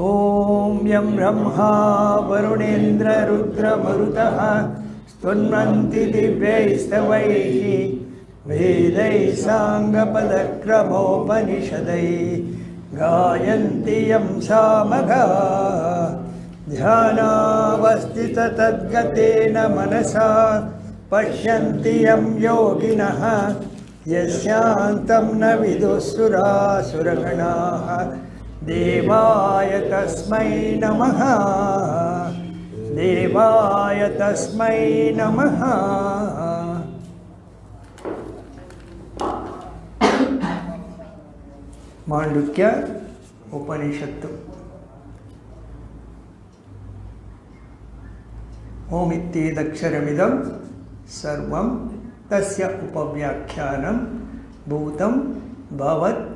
ॐ यं ब्रह्मा वरुणेन्द्ररुद्रमरुतः स्तुन्वन्ति दिव्यैस्तवैः वेदैः साङ्गपदक्रमोपनिषदैः गायन्ति यं सामगा। ध्यानावस्थिततद्गतेन मनसा पश्यन्ति यं योगिनः यस्यान्तं न विदुःसुरासुरगणाः देवाय तस्मै नमः। देवाय तस्मै नमः। माण्डुक्य उपनिषत्तु। ओमित्येदक्षरमिदं सर्वं तस्य उपव्याख्यानं भूतं भवत्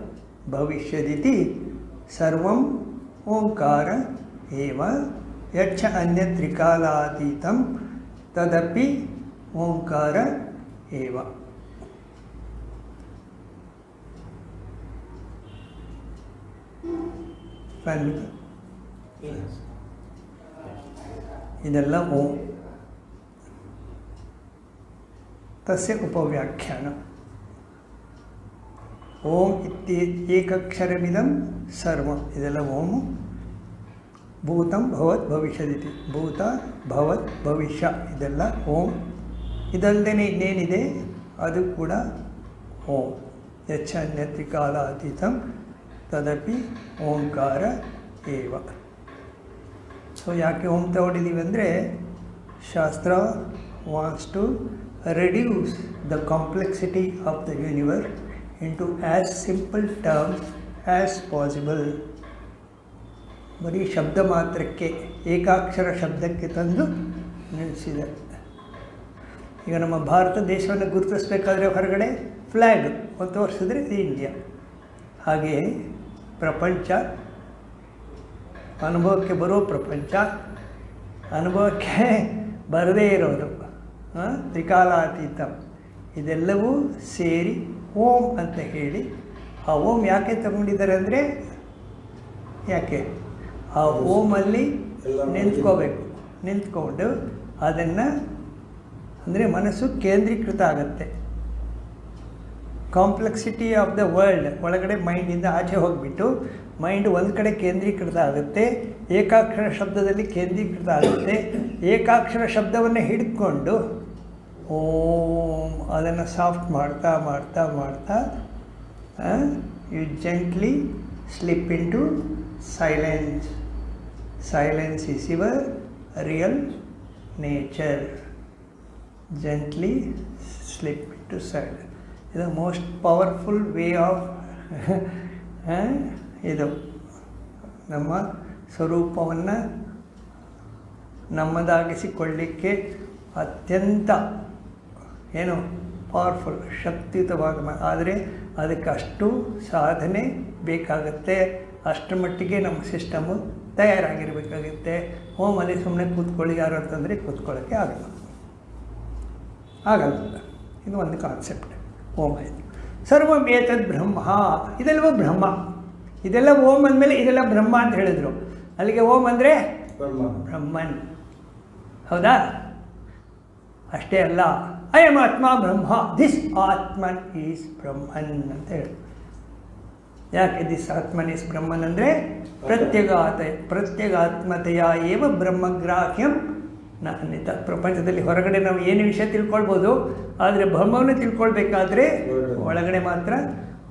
भविष्यदिति ಸರ್ವಂ ಓಂಕಾರ ಏವ ಯಚ್ಚ ಅನ್ಯತ್ರಿಕಾಲಾತೀತಂ ತದಪಿ ಓಂಕಾರ ಏವ ಫ್ಯಾನ್ ಇದೆಲ್ಲ ಓಂ ತಸ್ಯ ಉಪವ್ಯಾಖ್ಯಾನ ಓಂ ಇತ್ಯೇ ಏಕಕ್ಷರಮಿದಂ ಸರ್ವ. ಇದೆಲ್ಲ ಓಂ. ಭೂತಂ ಭವತ್ ಭವಿಷ್ಯದಿತಿ. ಭೂತ ಭವತ್ ಭವಿಷ್ಯ. ಇದೆಲ್ಲ ಓಂ. ಇದಲ್ಲದೆ ಇನ್ನೇನಿದೆ? ಅದು ಕೂಡ ಓಂ. ಯಚ್ಛನ್ಯತಿ ಕಾಲಾತೀತಂ ತದಪಿ ಓಂಕಾರ ಏವ. ಸೊ ಯಾಕೆ ಓಂ ತಗೊಂಡಿದ್ದೀವಿ ಅಂದರೆ ಶಾಸ್ತ್ರ wants to reduce the complexity of the universe into as simple terms as possible ಬರೀ ಶಬ್ದ ಮಾತ್ರಕ್ಕೆ, ಏಕಾಕ್ಷರ ಶಬ್ದಕ್ಕೆ ತಂದು ನಿಲ್ಲಿಸಿದೆ. ಈಗ ನಮ್ಮ ಭಾರತ ದೇಶವನ್ನು ಗುರುತಿಸಬೇಕಾದ್ರೆ ಹೊರಗಡೆ ಫ್ಲ್ಯಾಗ್ ಒಂದು ತೋರಿಸಿದ್ರೆ ಇದು ಇಂಡಿಯಾ ಹಾಗೆಯೇ ಪ್ರಪಂಚ, ಅನುಭವಕ್ಕೆ ಬರೋ ಪ್ರಪಂಚ, ಅನುಭವಕ್ಕೆ ಬರದೇ ಇರೋದು ತ್ರಿಕಾಲಾತೀತ. ಇದೆಲ್ಲವೂ ಸೇರಿ ಓಂ ಅಂತ ಹೇಳಿ ಆ ಓಂ ಯಾಕೆ ತಗೊಂಡಿದ್ದಾರೆ ಅಂದರೆ ಯಾಕೆ? ಆ ಓಮಲ್ಲಿ ನಿಂತ್ಕೋಬೇಕು ನಿಂತ್ಕೊಂಡು ಅದನ್ನು ಅಂದರೆ ಮನಸ್ಸು ಕೇಂದ್ರೀಕೃತ ಆಗುತ್ತೆ. ಕಾಂಪ್ಲೆಕ್ಸಿಟಿ ಆಫ್ ದ ವರ್ಲ್ಡ್ ಒಳಗಡೆ ಮೈಂಡಿಂದ ಆಚೆ ಹೋಗಿಬಿಟ್ಟು ಮೈಂಡ್ ಒಂದು ಕಡೆ ಕೇಂದ್ರೀಕೃತ ಆಗುತ್ತೆ ಏಕಾಕ್ಷರ ಶಬ್ದದಲ್ಲಿ ಕೇಂದ್ರೀಕೃತ ಆಗುತ್ತೆ ಏಕಾಕ್ಷರ ಶಬ್ದವನ್ನು ಹಿಡ್ಕೊಂಡು ಓಂ ಅದನ್ನು ಸಾಫ್ಟ್ ಮಾಡ್ತಾ ಮಾಡ್ತಾ ಮಾಡ್ತಾ you gently slip in to silence silence is your real nature gently slip to silence ಇದು ಮೋಸ್ಟ್ ಪವರ್ಫುಲ್ ವೇ ಆಫ್ ಇದು ನಮ್ಮ ಸ್ವರೂಪವನ್ನು ನಮ್ಮದಾಗಿಸಿಕೊಳ್ಳಿಕ್ಕೆ ಅತ್ಯಂತ ಏನು? ಪವರ್ಫುಲ್ ಶಕ್ತಿಯುತವಾಗಿ ಆದರೆ ಅದಕ್ಕೆ ಅಷ್ಟು ಸಾಧನೆ ಬೇಕಾಗುತ್ತೆ. ಅಷ್ಟರ ಮಟ್ಟಿಗೆ ನಮ್ಮ ಸಿಸ್ಟಮು ತಯಾರಾಗಿರಬೇಕಾಗುತ್ತೆ. ಹೋಮಲ್ಲಿ ಸುಮ್ಮನೆ ಕೂತ್ಕೊಳ್ಳಿ ಯಾರು ಅಂತಂದರೆ ಕೂತ್ಕೊಳ್ಳೋಕ್ಕೆ ಆಗಲ್ಲ. ಆಗಲ್ಲ. ಇದು ಒಂದು ಕಾನ್ಸೆಪ್ಟ್ ಓಂ ಆಯಿತು ಸರ್ವ ಏತದ್ ಬ್ರಹ್ಮ. ಇದೆಲ್ಲವೂ ಬ್ರಹ್ಮ. ಇದೆಲ್ಲ ಓಂ ಅಂದಮೇಲೆ ಇದೆಲ್ಲ ಬ್ರಹ್ಮ ಅಂತ ಹೇಳಿದರು. ಅಲ್ಲಿಗೆ ಓಂ ಅಂದರೆ ಬ್ರಹ್ಮ. ಬ್ರಹ್ಮನ್. ಹೌದಾ? ಅಷ್ಟೇ ಅಲ್ಲ. ಅಯಂ ಆತ್ಮ ಬ್ರಹ್ಮ. ದಿಸ್ ಆತ್ಮನ್ ಈಸ್ ಬ್ರಹ್ಮನ್ ಅಂತ ಹೇಳಿ. ಯಾಕೆ ದಿಸ್ ಆತ್ಮನ್ ಈಸ್ ಬ್ರಹ್ಮನ್ ಅಂದರೆ ಪ್ರತ್ಯಗಾತ ಪ್ರತ್ಯಗಾತ್ಮತೆಯ ಏವ ಬ್ರಹ್ಮಗ್ರಾಹ್ಯಂ ನಾನಿತ ಪ್ರಪಂಚದಲ್ಲಿ ಹೊರಗಡೆ ನಾವು ಏನು ವಿಷಯ ತಿಳ್ಕೊಳ್ಬೋದು, ಆದರೆ ಬ್ರಹ್ಮವನ್ನು ತಿಳ್ಕೊಳ್ಬೇಕಾದ್ರೆ ಒಳಗಡೆ ಮಾತ್ರ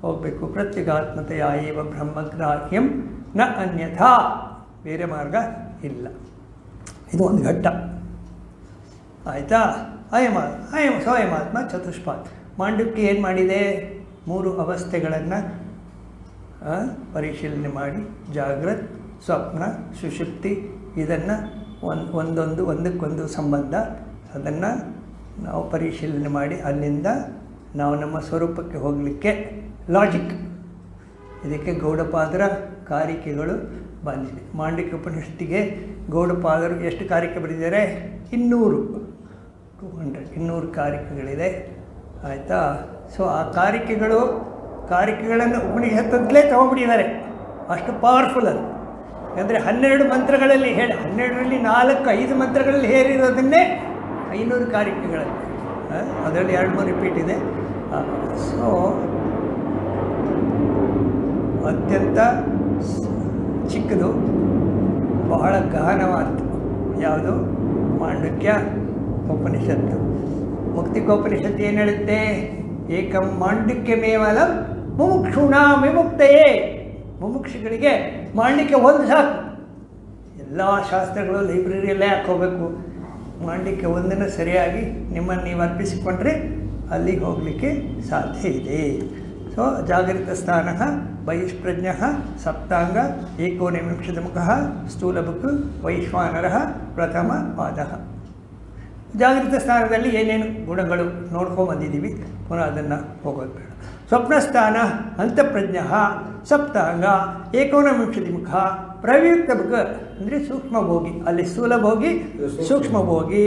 ಹೋಗಬೇಕು. ಪ್ರತ್ಯಗಾತ್ಮತೆಯ ಏವ ಬ್ರಹ್ಮಗ್ರಾಹ್ಯಂ ನ ಅನ್ಯಥಾ. ಬೇರೆ ಮಾರ್ಗ ಇಲ್ಲ. ಇದು ಒಂದು ಘಟ್ಟ. ಆಯಿತಾ? ಅಯಮ ಅಯಮ, ಸ್ವಯಮಾತ್ಮ ಚತುಷ್ಪಾತ್ ಮಾಂಡುಕ್ಯ ಏನು ಮಾಡಿದೆ? ಮೂರು ಅವಸ್ಥೆಗಳನ್ನು ಪರಿಶೀಲನೆ ಮಾಡಿ ಜಾಗೃತ್ ಸ್ವಪ್ನ, ಸುಷುಪ್ತಿ, ಇದನ್ನು ಒಂದು, ಒಂದೊಂದು, ಒಂದಕ್ಕೊಂದು ಸಂಬಂಧ. ಅದನ್ನು ನಾವು ಪರಿಶೀಲನೆ ಮಾಡಿ, ಅಲ್ಲಿಂದ ನಾವು ನಮ್ಮ ಸ್ವರೂಪಕ್ಕೆ ಹೋಗಲಿಕ್ಕೆ ಲಾಜಿಕ್ ಇದಕ್ಕೆ ಗೌಡಪಾದರ ಕಾರಿಕೆಗಳು ಬಂದಿದೆ. ಮಾಂಡಿಕ ಉಪನಿಷತ್ತಿಗೆ ಗೌಡಪಾದರು ಎಷ್ಟು ಕಾರಿಕೆ ಬರೆದಿದ್ದಾರೆ? ಇನ್ನೂರು. ಟೂ ಹಂಡ್ರೆಡ್ ಇನ್ನೂರು ಕಾರಿಕೆಗಳಿದೆ. ಆಯಿತಾ? ಸೊ ಆ ಕಾರಿಕೆಗಳು, ಕಾರಿಕೆಗಳನ್ನು ಉಪನಿಷತ್ತಂತಲೇ ತಗೊಂಡ್ಬಿಟ್ಟಿದ್ದಾರೆ. ಅಷ್ಟು ಪವರ್ಫುಲ್ ಅದು. ಅಂದರೆ ಹನ್ನೆರಡು ಮಂತ್ರಗಳಲ್ಲಿ ಹೇಳಿ, ಹನ್ನೆರಡರಲ್ಲಿ ನಾಲ್ಕು, ಐದು ಮಂತ್ರಗಳಲ್ಲಿ ಹೇರಿರೋದನ್ನೇ ಐನೂರು ಕಾರಿಕೆಗಳಲ್ಲಿ. ಅದರಲ್ಲಿ ಎರಡು ಮೂರು ರಿಪೀಟ್ ಇದೆ. ಸೊ ಅತ್ಯಂತ ಚಿಕ್ಕದು, ಬಹಳ ಗಹನವಾದ ಯಾವುದು? ಮಾಂಡಕ್ಯ ಉಪನಿಷತ್ತು. ಮುಕ್ತಿಕೋಪನಿಷತ್ತು ಏನು ಹೇಳುತ್ತೆ? ಏಕಂ ಮಾಂಡಿಕ್ಯಮೇವಲ ಮುಮುಕ್ಷುಣ ವಿಮುಕ್ತೆಯೇ. ಮುಮುಕ್ಷಿಗಳಿಗೆ ಮಾಂಡಿಕ್ಯ ಒಂದು ಸಾಕು. ಎಲ್ಲ ಶಾಸ್ತ್ರಗಳು ಲೈಬ್ರರಿಯಲ್ಲೇ ಹಾಕೋಬೇಕು ಮಾಂಡಿಕ್ಯ ಒಂದನ್ನು ಸರಿಯಾಗಿ ನಿಮ್ಮನ್ನು ನೀವು ಅರ್ಪಿಸಿಕೊಂಡ್ರೆ ಅಲ್ಲಿಗೆ ಹೋಗಲಿಕ್ಕೆ ಸಾಧ್ಯ ಇದೆ. ಸೊ, ಜಾಗೃತ ಸ್ಥಾನ ಬಹಿಷ್ಪ್ರಜ್ಞ ಸಪ್ತಾಂಗ ಏಕೋನವಿಂಶತಮುಖ ಸ್ಥೂಲಬುಕ್ ವೈಶ್ವಾನರ ಪ್ರಥಮ ಪಾದ. ಜಾಗೃತ ಸ್ಥಾನದಲ್ಲಿ ಏನೇನು ಗುಣಗಳು ನೋಡ್ಕೊಂಬಂದಿದ್ದೀವಿ ಪುನಃ ಅದನ್ನು ಹೋಗೋದು ಬೇಡ. ಸ್ವಪ್ನಸ್ಥಾನ, ಅಂತಃಪ್ರಜ್ಞ, ಸಪ್ತಾಂಗ ಏಕೋನವಿಂಶತಿ ಮುಖ ಪ್ರಯುಕ್ತ ಮುಖ, ಅಂದರೆ ಸೂಕ್ಷ್ಮಭೋಗಿ ಅಲ್ಲಿ ಸ್ಥೂಲಭೋಗಿ ಸೂಕ್ಷ್ಮ ಭೋಗಿ.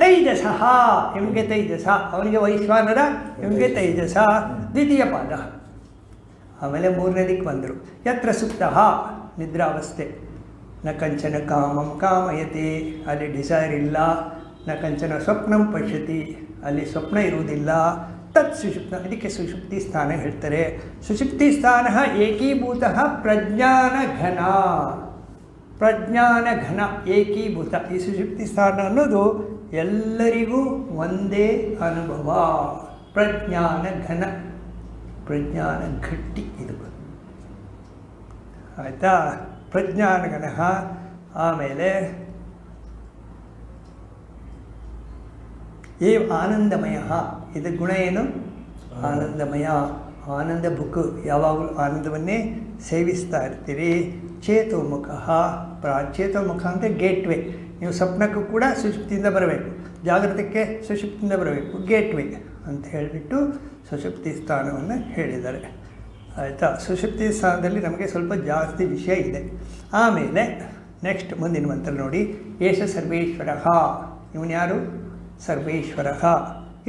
ತೈಜಸ ಇವನಿಗೆ ತೈಜಸ, ಅವನಿಗೆ ವೈಶ್ವಾನರ ಇವನಿಗೆ ತೈಜಸ, ದ್ವಿತೀಯ ಪಾದ. ಆಮೇಲೆ ಮೂರನೇದಕ್ಕೆ ಬಂದರು. ಯತ್ರ ಸುಪ್ತ, ನಿದ್ರಾವಸ್ಥೆ. ನ ಕಂಚನ ಕಾಮಂ ಕಾಮಯತಿ, ಅಲ್ಲಿ ಡಿಸೈರ್ ಇಲ್ಲ. ನ ಕಂಚನ ಸ್ವಪ್ನಂ ಪಶ್ಯತಿ. ಅಲ್ಲಿ ಸ್ವಪ್ನ ಇರುವುದಿಲ್ಲ. ತತ್ ಸುಷುಪ್ನ ಇದಕ್ಕೆ ಸುಷುಪ್ತಿ ಸ್ಥಾನ ಹೇಳ್ತಾರೆ. ಸುಷುಪ್ತಿ ಸ್ಥಾನ ಏಕೀಭೂತ ಪ್ರಜ್ಞಾನ ಘನ. ಪ್ರಜ್ಞಾನ ಘನ, ಏಕೀಭೂತ. ಈ ಸುಷುಪ್ತಿ ಸ್ಥಾನ ಅನ್ನೋದು ಎಲ್ಲರಿಗೂ ಒಂದೇ ಅನುಭವ. ಪ್ರಜ್ಞಾನ ಘನ. ಪ್ರಜ್ಞಾನ ಘಟ್ಟಿ ಇದು. ಆಯಿತಾ? ಪ್ರಜ್ಞಾನಗಣ ಆಮೇಲೆ ಏ ಆನಂದಮಯ. ಇದು ಗುಣ ಏನು? ಆನಂದಮಯ. ಆನಂದ ಬುಕ್ ಯಾವಾಗಲೂ ಆನಂದವನ್ನೇ ಸೇವಿಸ್ತಾ ಇರ್ತೀರಿ. ಚೇತೋಮುಖ ಪ್ರಾಚೇತೋಮುಖ ಅಂದರೆ ಗೇಟ್ವೇ ನೀವು ಸ್ವಪ್ನಕ್ಕೂ ಕೂಡ ಸುಶಕ್ತಿಯಿಂದ ಬರಬೇಕು. ಜಾಗೃತಕ್ಕೆ ಸುಶಕ್ತಿಯಿಂದ ಬರಬೇಕು. ಗೇಟ್ವೇ ಅಂತ ಹೇಳಿಬಿಟ್ಟು ಸುಶಕ್ತಿ ಸ್ಥಾನವನ್ನು ಹೇಳಿದ್ದಾರೆ. ಆಯಿತಾ? ಸುಶಕ್ತಿ ಸ್ಥಾನದಲ್ಲಿ ನಮಗೆ ಸ್ವಲ್ಪ ಜಾಸ್ತಿ ವಿಷಯ ಇದೆ. ಆಮೇಲೆ ನೆಕ್ಸ್ಟ್ ಮುಂದಿನ ಮಂತ್ರ ನೋಡಿ. ಏಷ ಸರ್ವೇಶ್ವರ. ಇವನು ಯಾರು? ಸರ್ವೇಶ್ವರ.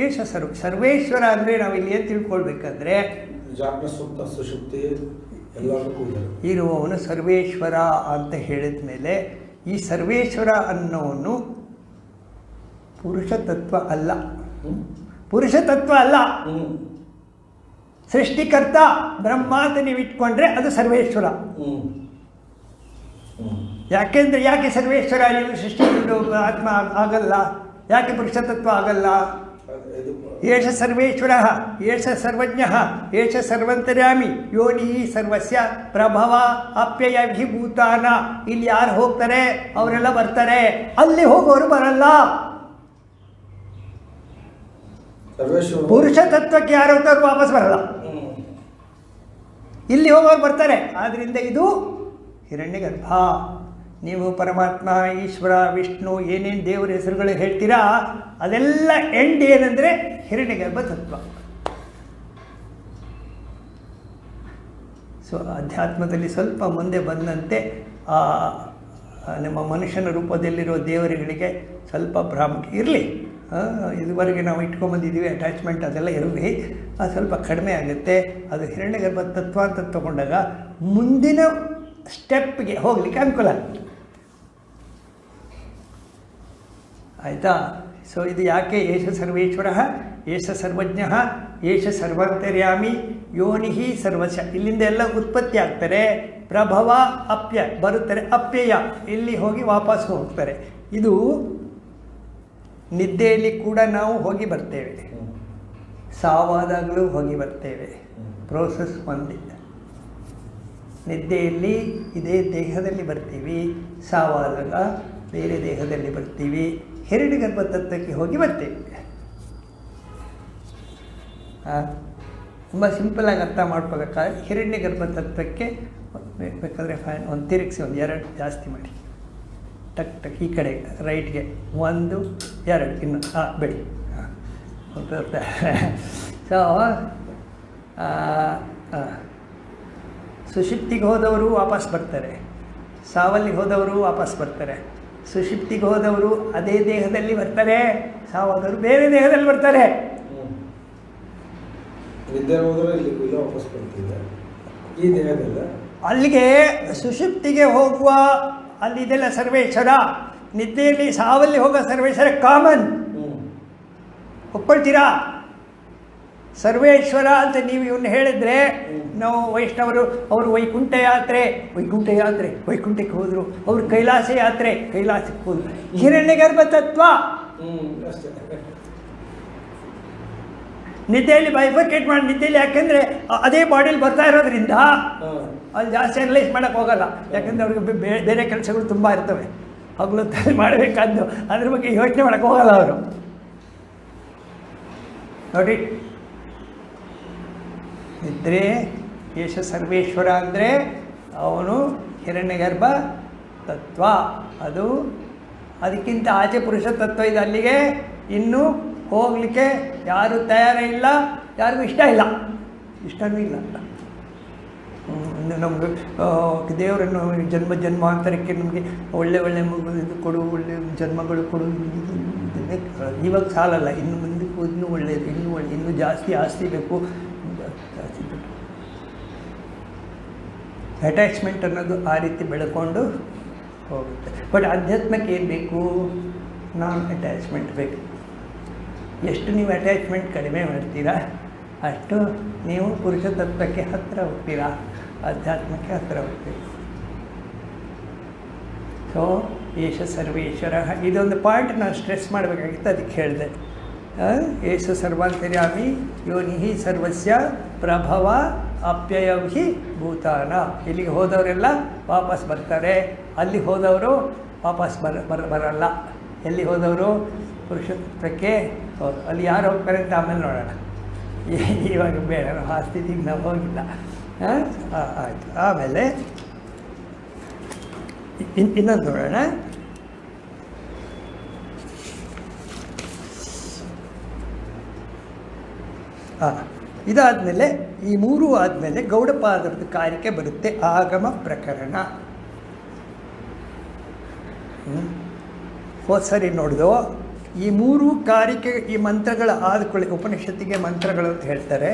ಏಷ ಸರ್ವ ಸರ್ವೇಶ್ವರ ಅಂದರೆ ನಾವು ಇಲ್ಲಿ ಏನು ತಿಳ್ಕೊಳ್ಬೇಕಂದ್ರೆ ಇರುವವನು ಸರ್ವೇಶ್ವರ ಅಂತ ಹೇಳಿದ ಮೇಲೆ ಈ ಸರ್ವೇಶ್ವರ ಅನ್ನೋನು ಪುರುಷ ತತ್ವ ಅಲ್ಲ ಪುರುಷತತ್ವ ಪುರುಷ ತತ್ವ ಅಲ್ಲ. ಸೃಷ್ಟಿಕರ್ತ ಬ್ರಹ್ಮ ಅಂತ ನೀವು ಇಟ್ಕೊಂಡ್ರೆ ಅದು ಸರ್ವೇಶ್ವರ. ಯಾಕೆಂದ್ರೆ ಯಾಕೆ ಸರ್ವೇಶ್ವರ ನೀವು ಸೃಷ್ಟಿ ಆತ್ಮ ಆಗಲ್ಲ? ಯಾಕೆ ಪುರುಷ ತತ್ವ ಆಗಲ್ಲ ಏಷ ಸರ್ವೇಶ್ವರ ಏಷ ಸರ್ವಜ್ಞ ಏಷ ಸರ್ವಂತರ್ಯಾಮಿ ಯೋನಿ ಸರ್ವಸ್ಯ ಪ್ರಭವ ಅಪ್ಯಯಭಿಭೂತಾನ. ಇಲ್ಲಿ ಯಾರು ಹೋಗ್ತಾರೆ? ಅವರೆಲ್ಲ ಬರ್ತಾರೆ. ಅಲ್ಲಿ ಹೋಗೋರು ಬರಲ್ಲ. ಪುರುಷ ತತ್ವಕ್ಕೆ ಯಾರು ಹೋಗ್ತಾರೋ ವಾಪಸ್ ಬರಲ್ಲ. ಇಲ್ಲಿ ಹೋಗೋರು ಬರ್ತಾರೆ. ಆದ್ದರಿಂದ ಇದು ಹಿರಣ್ಯಗರ್ಭ. ನೀವು ಪರಮಾತ್ಮ, ಈಶ್ವರ, ವಿಷ್ಣು ಏನೇನು ದೇವರ ಹೆಸರುಗಳು ಹೇಳ್ತೀರಾ, ಅದೆಲ್ಲ ಎಂಡ್ ಏನಂದರೆ ಹಿರಣ್ಯಗರ್ಭ ತತ್ವ. ಸೊ ಅಧ್ಯಾತ್ಮದಲ್ಲಿ ಸ್ವಲ್ಪ ಮುಂದೆ ಬಂದಂತೆ ಆ ನಮ್ಮ ಮನುಷ್ಯನ ರೂಪದಲ್ಲಿರೋ ದೇವರುಗಳಿಗೆ ಸ್ವಲ್ಪ ಪ್ರಾಮುಖ್ಯ ಇರಲಿ. ಇದುವರೆಗೆ ನಾವು ಇಟ್ಕೊಂಬಂದಿದ್ದೀವಿ ಅಟ್ಯಾಚ್ಮೆಂಟ್ ಅದೆಲ್ಲ ಇರಲಿ. ಅದು ಸ್ವಲ್ಪ ಕಡಿಮೆ ಆಗುತ್ತೆ. ಅದು ಹಿರಣ್ಯಗರ್ಭ ತತ್ವ ಅಂತ ತಗೊಂಡಾಗ ಮುಂದಿನ ಸ್ಟೆಪ್ಗೆ ಹೋಗಲಿಕ್ಕೆ ಅನುಕೂಲ ಆಗುತ್ತೆ. ಆಯಿತಾ? ಸೊ ಇದು ಯಾಕೆ ಏಷ ಸರ್ವೇಶ್ವರ? ಏಷ ಸರ್ವಜ್ಞ, ಏಷ ಸರ್ವಂತರ್ಯಾಮಿ ಯೋನಿ ಸರ್ವಶ. ಇಲ್ಲಿಂದ ಎಲ್ಲ ಉತ್ಪತ್ತಿ ಆಗ್ತಾರೆ. ಪ್ರಭವ, ಅಪ್ಯ, ಬರುತ್ತಾರೆ ಅಪ್ಯಯ. ಇಲ್ಲಿ ಹೋಗಿ ವಾಪಸ್ ಹೋಗ್ತಾರೆ. ಇದು ನಿದ್ದೆಯಲ್ಲಿ ಕೂಡ ನಾವು ಹೋಗಿ ಬರ್ತೇವೆ. ಸಾವಾದಾಗಲೂ ಹೋಗಿ ಬರ್ತೇವೆ. ಪ್ರೋಸೆಸ್ ಒಂದಿಲ್ಲ. ನಿದ್ದೆಯಲ್ಲಿ ಇದೇ ದೇಹದಲ್ಲಿ ಬರ್ತೀವಿ. ಸಾವಾದಾಗ ಬೇರೆ ದೇಹದಲ್ಲಿ ಬರ್ತೀವಿ. ಹಿರಣ್ಯಗರ್ಭ ಗರ್ಭತತ್ವಕ್ಕೆ ಹೋಗಿ ಬರ್ತೇವೆ. ತುಂಬ ಸಿಂಪಲಾಗಿ ಅರ್ಥ ಮಾಡ್ಕೋಬೇಕಾದ್ರೆ ಹಿರಣ್ಯ ಗರ್ಭತತ್ವಕ್ಕೆ ಬೇಕಾದರೆ ಫ್ಯಾನ್ ಒಂದು ತಿರುಗಿಸಿ ಒಂದು ಎರಡು ಜಾಸ್ತಿ ಮಾಡಿ. ಟಕ್ ಟಕ್, ಈ ಕಡೆ ರೈಟ್ಗೆ ಒಂದು, ಎರಡು, ಇನ್ನು ಹಾಂ ಬೆಳಿ ಸೊ ಸುಶಿಪ್ತಿಗೆ ಹೋದವರು ವಾಪಸ್ ಬರ್ತಾರೆ. ಸಾವಲ್ಲಿಗೆ ಹೋದವರು ವಾಪಸ್ ಬರ್ತಾರೆ. ಸುಷಿಪ್ತಿಗೆ ಹೋದವರು ಅದೇ ದೇಹದಲ್ಲಿ ಬರ್ತಾರೆ ಸಾವಾದವರು ಬೇರೆ ದೇಹದಲ್ಲಿ ಬರ್ತಾರೆ. ಈ ದೇಹದಲ್ಲ? ಅಲ್ಲಿಗೆ ಸುಷುಪ್ತಿಗೆ ಹೋಗುವ ಅಲ್ಲಿದೆಲ್ಲ ಸರ್ವೇಶ್ವರ. ನಿದ್ದೆಯಲ್ಲಿ ಸಾವಲ್ಲಿ ಹೋಗೋ ಸರ್ವೇಶ್ವರ ಕಾಮನ್. ಒಪ್ಪಳ್ತೀರಾ ಒಪ್ಕೊಳ್ತೀರಾ? ಸರ್ವೇಶ್ವರ ಅಂತ ನೀವು ಇವನ್ನ ಹೇಳಿದ್ರೆ. ನಾವು ವೈಷ್ಣವರು ಅವರು ವೈಕುಂಠ ಯಾತ್ರೆ ವೈಕುಂಠ ಯಾತ್ರೆ ವೈಕುಂಠಕ್ಕೆ ಹೋದರು. ಅವರು ಕೈಲಾಸ ಯಾತ್ರೆ ಕೈಲಾಸಕ್ಕೆ ಹೋದರು. ಹಿರಣ್ಯಗರ್ಭ ತತ್ವ. ಹ್ಮ್ ಅಷ್ಟೇ. ನಿದ್ದೆಯಲ್ಲಿ ಬೈಫರ್ಕೇಟ್ ಮಾಡಿ ನಿದ್ದೆಯಲ್ಲಿ ಯಾಕೆಂದರೆ ಅದೇ ಬಾಡಿಲಿ ಬರ್ತಾ ಇರೋದ್ರಿಂದ ಅಲ್ಲಿ ಜಾಸ್ತಿ ಅನಲೈಸ್ ಮಾಡೋಕ್ಕೆ ಹೋಗಲ್ಲ. ಯಾಕಂದರೆ ಅವ್ರಿಗೆ ಬೇರೆ ಕೆಲಸಗಳು ತುಂಬ ಇರ್ತವೆ. ಹಗಲೊತ್ತಲ್ಲಿ ಮಾಡಬೇಕಾದ್ದು ಅದ್ರ ಬಗ್ಗೆ ಯೋಚನೆ ಮಾಡೋಕೆ ಹೋಗಲ್ಲ ಅವರು. ನೋಡಿ. ಇದ್ರೆ ಯಶ ಸರ್ವೇಶ್ವರ ಅಂದರೆ ಅವನು ಹಿರಣ್ಯಗರ್ಭ ತತ್ವ ಅದು ಅದಕ್ಕಿಂತ ಆಚೆ ಪುರುಷ ತತ್ವ ಇದೆ ಅಲ್ಲಿಗೆ ಇನ್ನೂ ಹೋಗಲಿಕ್ಕೆ ಯಾರು ತಯಾರೇ ಇಲ್ಲ ಯಾರಿಗೂ ಇಷ್ಟ ಇಲ್ಲ ಇಷ್ಟವೂ ಇಲ್ಲ ಅಂತ ನಮಗೆ ದೇವರನ್ನು ಜನ್ಮ ಜನ್ಮಾಂತರಕ್ಕೆ ನಮಗೆ ಒಳ್ಳೆ ಒಳ್ಳೆ ಇದು ಕೊಡು ಒಳ್ಳೆ ಜನ್ಮಗಳು ಕೊಡು ಇವಾಗ ಸಾಲಲ್ಲ ಇನ್ನು ಮುಂದೆ ಇನ್ನೂ ಒಳ್ಳೆಯದು ಇನ್ನೂ ಒಳ್ಳೆ ಇನ್ನೂ ಜಾಸ್ತಿ ಆಸ್ತಿ ಬೇಕು ಇನ್ನೂ ಜಾಸ್ತಿ ಜಾಸ್ತಿ ದುಡ್ಡು ಅಟ್ಯಾಚ್ಮೆಂಟ್ ಅನ್ನೋದು ಆ ರೀತಿ ಬೆಳ್ಕೊಂಡು ಹೋಗುತ್ತೆ. ಬಟ್ ಅಧ್ಯಾತ್ಮಕ್ಕೆ ಏನು ಬೇಕು? ನಾನ್ ಅಟ್ಯಾಚ್ಮೆಂಟ್ ಬೇಕು. ಎಷ್ಟು ನೀವು ಅಟ್ಯಾಚ್ಮೆಂಟ್ ಕಡಿಮೆ ಮಾಡ್ತೀರಾ, ಅಷ್ಟು ನೀವು ಪುರುಷ ತತ್ವಕ್ಕೆ ಹತ್ತಿರ ಹೋಗ್ತೀರಾ ಅಧ್ಯಾತ್ಮಕ್ಕೆ ಹತ್ತಿರ ಹೋಗ್ತೀರಾ. ಸೊ ಯೇಷ ಸರ್ವೇಶ್ವರ. ಇದೊಂದು ಪಾಯಿಂಟ್ ನಾನು ಸ್ಟ್ರೆಸ್ ಮಾಡಬೇಕಾಗಿತ್ತು, ಅದಕ್ಕೆ ಹೇಳಿದೆ. ಯೇಷ ಸರ್ವಾಂತರ್ಯಾಮಿ ಯೋನಿಹಿ ಸರ್ವಸ್ಯ ಪ್ರಭವ ಅಪ್ಯಯಂ ಹಿ ಭೂತಾನ. ಇಲ್ಲಿಗೆ ಹೋದವರೆಲ್ಲ ವಾಪಸ್ ಬರ್ತಾರೆ. ಅಲ್ಲಿ ಹೋದವರು ವಾಪಸ್ ಬರ ಬರ, ಬರಲ್ಲ. ಎಲ್ಲಿ ಹೋದವರು? ಪುರುಷತ್ವಕ್ಕೆ ಅಲ್ಲಿ ಯಾರು ಹೋಗ್ತಾರೆ ಅಂತ ಆಮೇಲೆ ನೋಡೋಣ. ಇವಾಗ ಬೇಡ, ನಾವು ಆ ಸ್ಥಿತಿಗೆ ನಾವು ಹೋಗಿಲ್ಲ. ಆಯ್ತು. ಆಮೇಲೆ ಇನ್, ಇನ್ನೊಂದು ನೋಡೋಣ. ಹಾಂ ಇದಾದಮೇಲೆ ಈ ಮೂರು ಆದಮೇಲೆ ಗೌಡಪಾದರದ ಕಾರ್ಯಕ್ಕೆ ಬರುತ್ತೆ ಆಗಮ ಪ್ರಕರಣ. ಹೋದ್ ಸರಿ ನೋಡಿದು. ಈ ಮೂರು ಕಾರಿಕೆ ಈ ಮಂತ್ರಗಳ ಆದಕೊಳ್ಳಿ, ಉಪನಿಷತ್ತಿಗೆ ಮಂತ್ರಗಳು ಅಂತ ಹೇಳ್ತಾರೆ.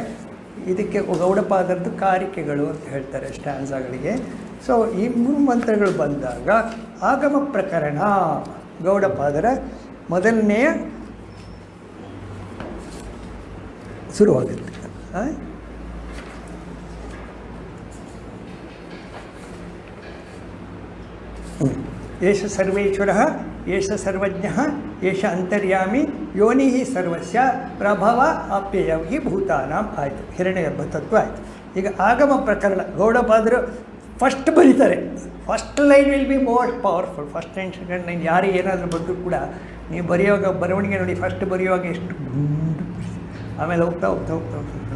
ಇದಕ್ಕೆ ಗೌಡಪಾದರದ್ದು ಕಾರಿಕೆಗಳು ಅಂತ ಹೇಳ್ತಾರೆ ಸ್ಟ್ಯಾನ್ಸಾಗಳಿಗೆ ಸೊ ಈ ಮೂರು ಮಂತ್ರಗಳು ಬಂದಾಗ ಆಗಮ ಪ್ರಕರಣ. ಗೌಡಪಾದರ ಮೊದಲನೆಯ ಶುರುವಾಗುತ್ತೆ. ಯೇಷ ಏಷ ಸರ್ವೇಶ್ವರ ಏಷ ಸರ್ವಜ್ಞ ಏಷ ಅಂತರ್ಯಾಮಿ ಯೋನಿ ಸರ್ವಸ್ಯ ಪ್ರಭವ ಅಪ್ಯಯ ಹಿ ಭೂತಾನಾಂ ಆಯಿತು ಹಿರಣ್ಯ ತತ್ವ ಆಯಿತು ಈಗ ಆಗಮ ಪ್ರಕರಣ, ಗೌಡಪಾದರು ಫಸ್ಟ್ ಬರೀತಾರೆ. First line will be most powerful first line second line ಯಾರಿಗೆ ಏನಾದರೂ ಬಂದರೂ ಕೂಡ, ನೀವು ಬರೆಯುವಾಗ ಬರವಣಿಗೆ ನೋಡಿ ಫಸ್ಟ್ ಬರೆಯುವಾಗ ಎಷ್ಟು ಆಮೇಲೆ ಹೋಗ್ತಾ ಹೋಗ್ತಾ ಹೋಗ್ತಾ ಹೋಗ್ತಾ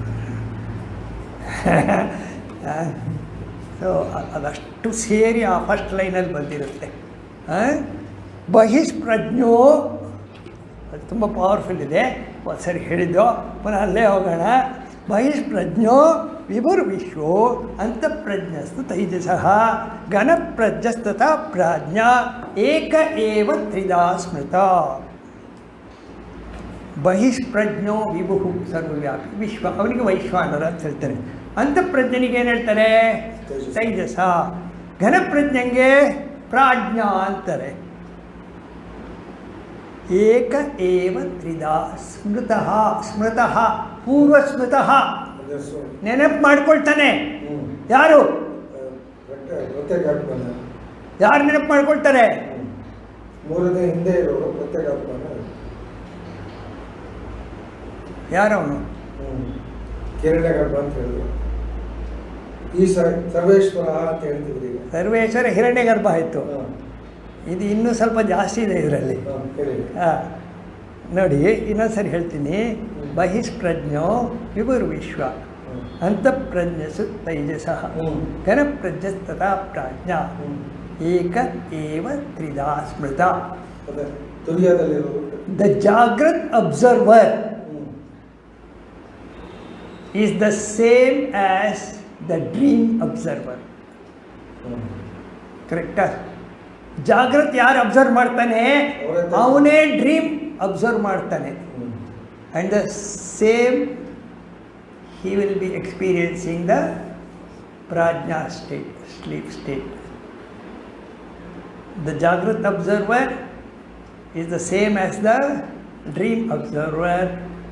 ಸೊ ಅದಷ್ಟು ಸೇರಿ ಆ ಫಸ್ಟ್ ಲೈನಲ್ಲಿ ಬಂದಿರುತ್ತೆ? ಬಹಿಷ್ಪ್ರಜ್ಞೋ, ಅದು ತುಂಬ ಪವರ್ಫುಲ್ ಇದೆ. ಸರಿ ಹೇಳಿದ್ದು, ಪುನಃ ಅಲ್ಲೇ ಹೋಗೋಣ. ಬಹಿಷ್ಪ್ರಜ್ಞೋ ವಿಭುರ್ ವಿಶ್ವೋ ಅಂತಃಪ್ರಜ್ಞಸ್ತು ತೈಜಸಃ ಘನಪ್ರಜ್ಞಸ್ತಥ ಪ್ರಾಜ್ಞಾ ಏಕ ಏವ ತ್ರಿದಾ ಸ್ಮೃತ. ಬಹಿಷ್ಪ್ರಜ್ಞೋ ವಿಭು ಸರ್ವವ್ಯಾಪಿ. ವಿಶ್ವ ಅವನಿಗೆ ವೈಶ್ವಾನರ ಅಂತ ಹೇಳ್ತಾರೆ. ಅಂತಃಪ್ರಜ್ಞನಿಗೆ ಏನು ಹೇಳ್ತಾರೆ. ತೈಜಸ. ಘನಪ್ರಜ್ಞಂಗೆ ಪ್ರಾಜ್ಞಾ ಅಂತಾರೆ. ಏಕ ಏವ ತ್ರಿದಾ ಸ್ಮೃತಃ ಸ್ಮೃತಃ ಪೂರ್ವ ಸ್ಮೃತಃ ನೆನಪು ಮಾಡ್ಕೊಳ್ತಾನೆ. ಯಾರು? ಯಾರು ನೆನಪು ಮಾಡ್ಕೊಳ್ತಾರೆ? ಮೂರನೇ ಹಿಂದೆ ಯಾರವನು? ಈ ಸರ್ವೇಶ್ವರ ಅಂತ ಹೇಳ್ತಿದ್ರಿ ಸರ್ವೇಶ್ವರ ಸರ್ವೇಶ್ವರ ಹಿರಣ್ಯಗರ್ಭ ಆಯಿತು. ಇದು ಇನ್ನೂ ಸ್ವಲ್ಪ ಜಾಸ್ತಿ ಇದೆ ಇದರಲ್ಲಿ. ಹಾ, ನೋಡಿ ಇನ್ನೊಂದ್ಸರಿ ಹೇಳ್ತೀನಿ. ಬಹಿಷ್ಪ್ರಜ್ಞೋ ವಿಭುರ್ ವಿಶ್ವ ಅಂತ ಅಂತಃಪ್ರಜ್ಞಸು ತೈಜಸಃ. ಘನಪ್ರಜ್ಞಸ್ತಥಾ ಪ್ರಾಜ್ಞ. ಏಕ ಏವ ತ್ರಿದಾ ಸ್ಮೃತ. The ಜಾಗ್ರತ್ observer. Hmm. Is the same as the dream observer hmm. ಕರೆಕ್ಟಾ ಜಾಗ್ರತ್ ಯಾರು ಅಬ್ಸರ್ವ್ ಮಾಡ್ತಾನೆ ಅವರೇ ತಾನೆ. ಅವನೇ ಡ್ರೀಮ್ ಅಬ್ಸರ್ವ್ ಮಾಡ್ತಾನೆ ಹ್ಮ್. and the same he will be experiencing the prajna state, sleep state. The Jagrat observer is the same as the dream observer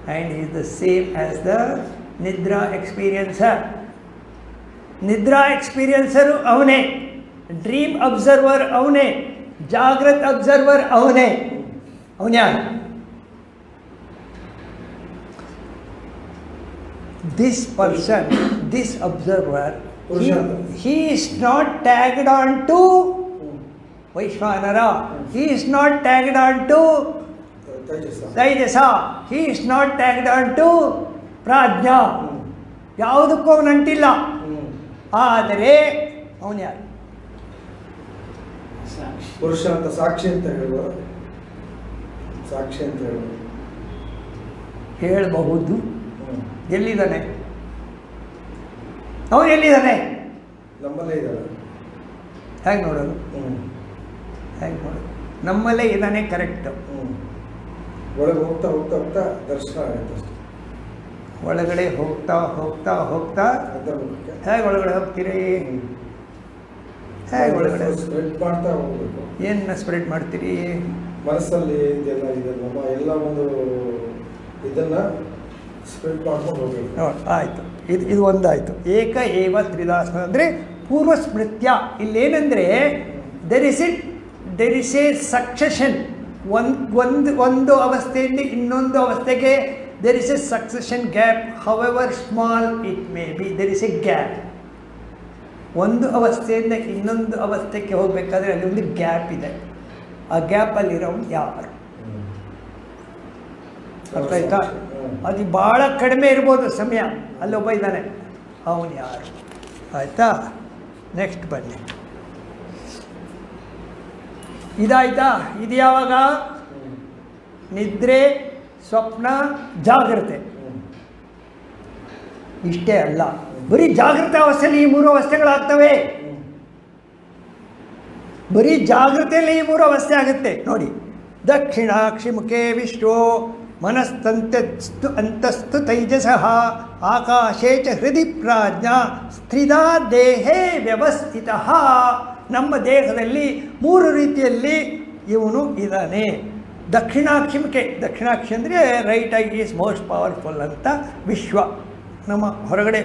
and is the same as the Nidra experiencer. ನಿದ್ರಾ ಎಕ್ಸ್ಪೀರಿಯನ್ಸರು ಅವನೇ dream observer ಅವನೇ ಜಾಗ್ರತ್ observer ಅವನೇ ಅವನ್ಯಾರು this person this observer he is not tagged on to Vaishvanara he is not tagged on to ತೇಜಸ್ಸ ತೈಜಸ he is not tagged on to ಪ್ರಾಜ್ಞಾ. ಯಾವುದಕ್ಕೂ ಅವನು ಅಂಟಿಲ್ಲ. ಹ್ಮ್. ಆದರೆ ಅವನು ಯಾರು? ಪುರುಷ ಅಂತ ಸಾಕ್ಷಿ ಅಂತ ಹೇಳುವ ಸಾಕ್ಷಿ ಅಂತ ಹೇಳುವ. ಹೇಳಬಹುದು. ಹ್ಮ್. ಎಲ್ಲಿದ್ದಾನೆ? ಅವನು ಎಲ್ಲಿದ್ದಾನೆ? ನಮ್ಮಲ್ಲೇ ಇದ್ದಾನೆ. ಹೇಗೆ ನೋಡೋದು? ಹ್ಮ್. ಹೇಗೆ ನೋಡೋದು? ನಮ್ಮಲ್ಲೇ ಇದ್ದಾನೆ ಕರೆಕ್ಟ್. ಹ್ಮ್. ಒಳಗೆ ಹೋಗ್ತಾ ಹೋಗ್ತಾ ಹೋಗ್ತಾ ದರ್ಶನ ಆಗುತ್ತೆ ಅಷ್ಟೇ. ಒಳಗಡೆ ಹೋಗ್ತಾ ಹೋಗ್ತಾ ಹೋಗ್ತಾ ಹೇಗೆ ಒಳಗಡೆ ಹೋಗ್ತೀರಿ? ಹೇಗೆ ಒಳಗಡೆ ಸ್ಪ್ರೆಡ್ ಮಾಡ್ತಾ ಹೋಗ್ಬೇಕು. ಏನು ಸ್ಪ್ರೆಡ್ ಮಾಡ್ತೀರಿ? ಮನಸ್ಸಲ್ಲಿ ಇದೆಲ್ಲ ಇದೆ ಎಲ್ಲ ಒಂದು ಇದನ್ನ ಸ್ಪ್ರೆಡ್ ಮಾಡ್ಕೊಂಡು ಹೋಗ್ಬೇಕು. ನೋಡಿ ಆಯಿತು. ಇದು ಇದು ಒಂದಾಯಿತು. ಏಕ ಏವ ತ್ರಿದಾಸ ಅಂದರೆ ಪೂರ್ವ ಸ್ಮೃತ್ಯ ಇಲ್ಲೇನೆಂದರೆ there is it there is a succession ಒಂದು ಒಂದು ಒಂದು ಅವಸ್ಥೆಯಲ್ಲಿ ಇನ್ನೊಂದು ಅವಸ್ಥೆಗೆ there is a succession gap, however small it may be, there is a gap. ಒಂದು ಅವಸ್ಥೆಯಿಂದ ಇನ್ನೊಂದು ಅವಸ್ಥೆಗೆ ಹೋಗಬೇಕಾದ್ರೆ ಅಲ್ಲಿ ಒಂದು ಗ್ಯಾಪ್ ಇದೆ. ಆ ಗ್ಯಾಪಲ್ಲಿರೋನು ಯಾರು? ಅರ್ಥ ಆಯ್ತಾ ಅದು ಭಾಳ ಕಡಿಮೆ ಇರ್ಬೋದು ಸಮಯ. ಅಲ್ಲೊಬ್ಬ ಇದ್ದಾನೆ. ಅವನು ಯಾರು? ಆಯಿತಾ? ನೆಕ್ಸ್ಟ್ ಬನ್ನಿ. ಇದಾಯ್ತಾ? ಇದು ಯಾವಾಗ? ನಿದ್ರೆ ಸ್ವಪ್ನ ಜಾಗ್ರತೆ ಇಷ್ಟೇ ಅಲ್ಲ, ಬರೀ ಜಾಗೃತ ಅವಸ್ಥೆಯಲ್ಲಿ ಈ ಮೂರು ಅವಸ್ಥೆಗಳಾಗ್ತವೆ. ಬರೀ ಜಾಗೃತೆಯಲ್ಲಿ ಈ ಮೂರು ಅವಸ್ಥೆ ಆಗುತ್ತೆ. ನೋಡಿ, ದಕ್ಷಿಣಾಕ್ಷಿ ಮುಖೇ ವಿಶ್ವೋ ಮನಸ್ತಂತಸ್ತು ಅಂತಸ್ತು ತೈಜಸಃ, ಆಕಾಶೇ ಚ ಹೃದಯ ಪ್ರಾಜ್ಞಾ, ಸ್ತ್ರಿದಾ ದೇಹೇ ವ್ಯವಸ್ಥಿತ. ನಮ್ಮ ದೇಹದಲ್ಲಿ ಮೂರು ರೀತಿಯಲ್ಲಿ ಇವನು ಇದ್ದಾನೆ. ದಕ್ಷಿಣಾಕ್ಷಿ ಮುಖೆ ದಕ್ಷಿಣಾಕ್ಷಿ ಅಂದರೆ right eye is most powerful ಅಂತ ವಿಶ್ವ ನಮ್ಮ ಹೊರಗಡೆ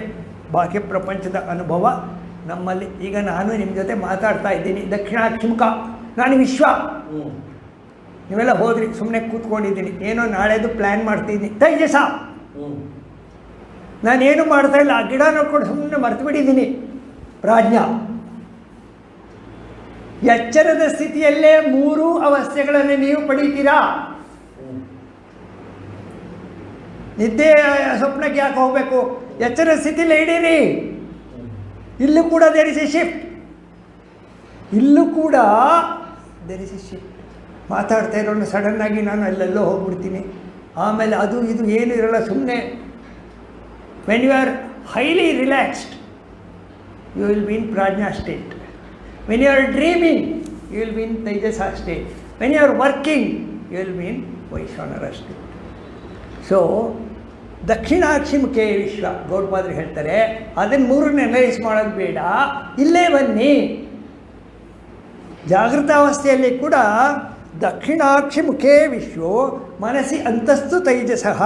ಬಾಹ್ಯ ಪ್ರಪಂಚದ ಅನುಭವ. ನಮ್ಮಲ್ಲಿ ಈಗ ನಾನು ನಿಮ್ಮ ಜೊತೆ ಮಾತಾಡ್ತಾ ಇದ್ದೀನಿ. ದಕ್ಷಿಣಾಕ್ಷಿಮುಖ ನಾನು ವಿಶ್ವ. ನೀವೆಲ್ಲ ಹೋದ್ರಿ ಸುಮ್ಮನೆ ಕೂತ್ಕೊಂಡಿದ್ದೀನಿ. ಏನೋ ನಾಳೆದು ಪ್ಲ್ಯಾನ್ ಮಾಡ್ತಿದ್ದೀನಿ. ತೈಜಸ. ನಾನು ನಾನೇನು ಮಾಡ್ತಾ ಇಲ್ಲ ಆ ಗಿಡ ನೋಡ್ಕೊಂಡು ಸುಮ್ಮನೆ ಮರ್ತು ಬಿಟ್ಟಿದ್ದೀನಿ ಪ್ರಾಜ್ಞಾ. ಎಚ್ಚರದ ಸ್ಥಿತಿಯಲ್ಲೇ ಮೂರು ಅವಸ್ಥೆಗಳನ್ನು ನೀವು ಪಡೀತೀರಾ. ನಿದ್ದೆ ಸ್ವಪ್ನಕ್ಕೆ ಯಾಕೆ ಹೋಗಬೇಕು? ಎಚ್ಚರದ ಸ್ಥಿತಿಲೇ ಹ್ಮ್. ಇಲ್ಲೂ ಕೂಡ ಧರಿಸಿ ಶಿಫ್ಟ್ ಇಲ್ಲೂ ಕೂಡ ಧರಿಸಿ ಶಿಫ್ಟ್ ಮಾತಾಡ್ತಾ ಇರೋನು ಸಡನ್ನಾಗಿ ನಾನು ಅಲ್ಲೆಲ್ಲೋ ಹೋಗ್ಬಿಡ್ತೀನಿ. ಆಮೇಲೆ ಅದು ಇದು ಏನು ಇರಲ್ಲ ಸುಮ್ಮನೆ when you are highly relaxed you will be in ಪ್ರಾಜ್ಞಾ state you are dreaming you will be in ಅಷ್ಟೇ state when you are working you will be in Vaishvanara state so ದಕ್ಷಿಣಾಕ್ಷಿಮುಖೇ ವಿಶ್ವ ಗೌಡಪಾದ್ರು ಹೇಳ್ತಾರೆ, ಅದನ್ನು ಮೂರನ್ನ ಅನಲೈಸ್ ಮಾಡೋದು ಬೇಡ. ಇಲ್ಲೇ ಬನ್ನಿ. ಜಾಗೃತಾವಸ್ಥೆಯಲ್ಲಿ ಕೂಡ ದಕ್ಷಿಣಾಕ್ಷಿಮುಖೇ ವಿಶ್ವೋ ಮನಸ್ಸಿ ಅಂತಸ್ತು ತೈಜಸಃ,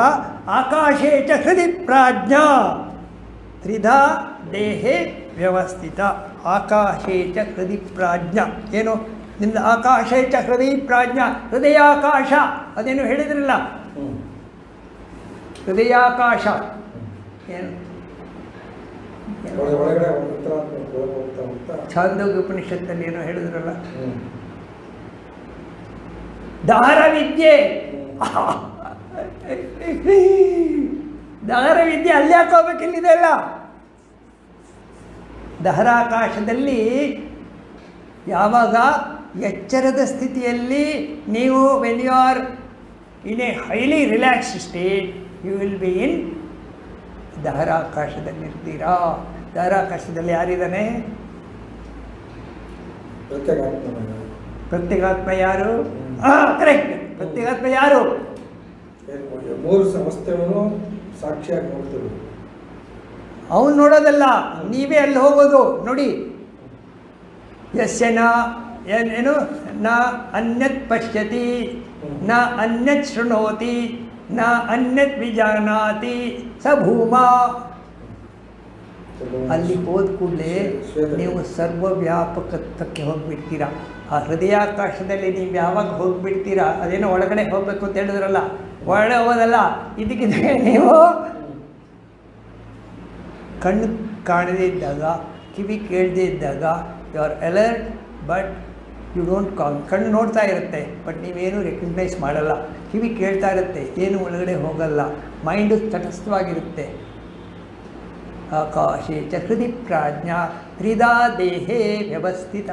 ಆಕಾಶೇ ಚ ಹೃದಯ ಪ್ರಾಜ್ಞಾ. ತ್ರಿಧಾ ದೇಹೇ ವ್ಯವಸ್ಥಿತ. ಆಕಾಶೇ ಚ ಪ್ರಾಜ್ಞ ಏನು? ನಿಮ್ದು ಆಕಾಶೇ ಚ ಹೃದಯ ಪ್ರಾಜ್ಞ ಹೃದಯಾಕಾಶ. ಅದೇನು ಹೇಳಿದ್ರಲ್ಲ. ಹೃದಯಾಕಾಶ. ಏನು? ಛಾಂದೋಗ್ಯ ಉಪನಿಷತ್ತಲ್ಲಿ ಏನೋ ಹೇಳಿದ್ರಲ್ಲ? ದಾರವಿದ್ಯೆ ದಾರವಿದ್ಯೆ. ದಾರ ವಿದ್ಯೆ ಅಲ್ಲಿ ಹಾಕೋಬೇಕು ಇಲ್ಲಿದೆ ಅಲ್ಲ? ದಹರಾಕಾಶದಲ್ಲಿ ಯಾವಾಗ ಎಚ್ಚರದ ಸ್ಥಿತಿಯಲ್ಲಿ ನೀವು when you are in a highly relaxed state you will be in ದಹರಾಕಾಶದಲ್ಲಿರ್ತೀರಾ? ದಹರಾಕಾಶದಲ್ಲಿ ಯಾರಿದ್ದಾನೆ? ಪ್ರತ್ಯಗಾತ್ಮ ಯಾರು? ಕರೆಕ್ಟ್ ಪ್ರತ್ಯೇಗಾತ್ಮ ಯಾರು? ಮೂರು ಸಂಸ್ಥೆಗಳು ಸಾಕ್ಷಿಯಾಗಿ ನೋಡ್ತಿರೋದು ಅವನು ನೋಡೋದಲ್ಲ, ನೀವೇ ಅಲ್ಲಿ ಹೋಗೋದು, ನೋಡಿ. ಯಸ್ಯ ನ ಏನ್- ನ ಅನ್ಯತ್ ಪಶ್ಯತಿ, ನ ಅನ್ಯತ್ ಶೃಣೋತಿ, ನ ಅನ್ಯತ್ ವಿಜಾನಾತಿ, ಸ ಭೂಮಾ. ಅಲ್ಲಿ ಹೋದ ಕೂಡಲೇ ನೀವು ಸರ್ವವ್ಯಾಪಕತ್ವಕ್ಕೆ ಹೋಗ್ಬಿಡ್ತೀರಾ. ಆ ಹೃದಯಾಕಾಶದಲ್ಲಿ ನೀವು ಯಾವಾಗ ಹೋಗ್ಬಿಡ್ತೀರಾ, ಅದೇನೋ ಒಳಗಡೆ ಹೋಗ್ಬೇಕು ಅಂತ ಹೇಳಿದ್ರಲ್ಲ, ಒಳಗಡೆ ಹೋದಲ್ಲ ಇದಕ್ಕಿದ್ರೆ ನೀವು ಕಣ್ಣು ಕಾಣದೇ ಇದ್ದಾಗ, ಕಿವಿ ಕೇಳದೇ ಇದ್ದಾಗ you are alert but you don't call ಕಣ್ಣು ನೋಡ್ತಾ ಇರುತ್ತೆ ಬಟ್ ನೀವೇನು ರೆಕಗ್ನೈಸ್ ಮಾಡಲ್ಲ. ಕಿವಿ ಕೇಳ್ತಾ ಇರುತ್ತೆ, ಏನು ಒಳಗಡೆ ಹೋಗಲ್ಲ. ಮೈಂಡು ತಟಸ್ಥವಾಗಿರುತ್ತೆ. ಆಕಾಶೆ ಚ ಹೃದಯ ಪ್ರಾಜ್ಞಾ, ತ್ರಿದಾ ದೇಹೇ ವ್ಯವಸ್ಥಿತ.